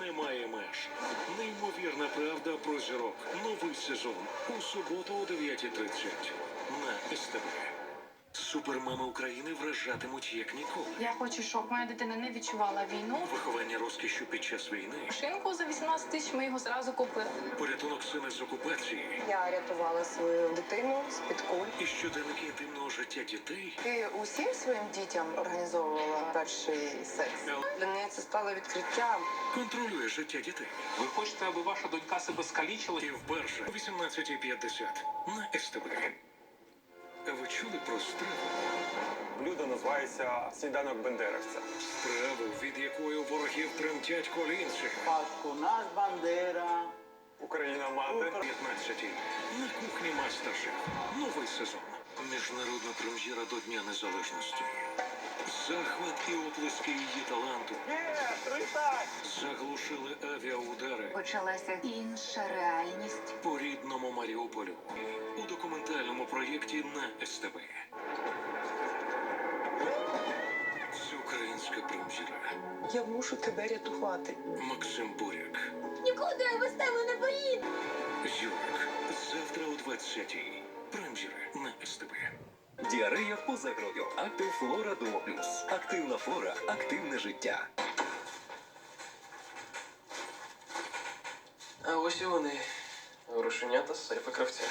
Немає меж. Неймовірна правда про зірок. Новий сезон у суботу о 9.30 на СТБ. Супермами України вражатимуть як ніколи. Я хочу, щоб моя дитина не відчувала війну. Виховання розкішю під час війни, Шинку за 18 тисяч ми його зразу купили. порятунок сина з окупації Я рятувала свою дитину з під куль. і щоденники інтимного життя дітей. Ти усім своїм дітям організовувала перший секс. Для неї це стало відкриттям. Контролює життя дітей. Ви хочете, аби ваша донька себе скалічила? І вперше о 18.50 на СТБ. Ви чули про страву? Блюдо називається сніданок бендеровця. Страву, від якої у ворогів тремтять колінці. Паску наш бандера. Україна мати. 15 на кухні Мастер-Шеф. Новий сезон. Міжнародна прем'єра до Дня Незалежності. Захват і оплески її таланту заглушили авіаудари Почалася інша реальність. по рідному Маріуполю у документальному проєкті на СТБ. Це українська прем'єра. Я мушу тебе рятувати. Максим Буряк. 23-й. Прем'єри на СТБ. Діарея поза грою. Актив Флора Дуо Плюс. Активна флора, активне життя. А ось і вони. Рушенята з сейфа кравця.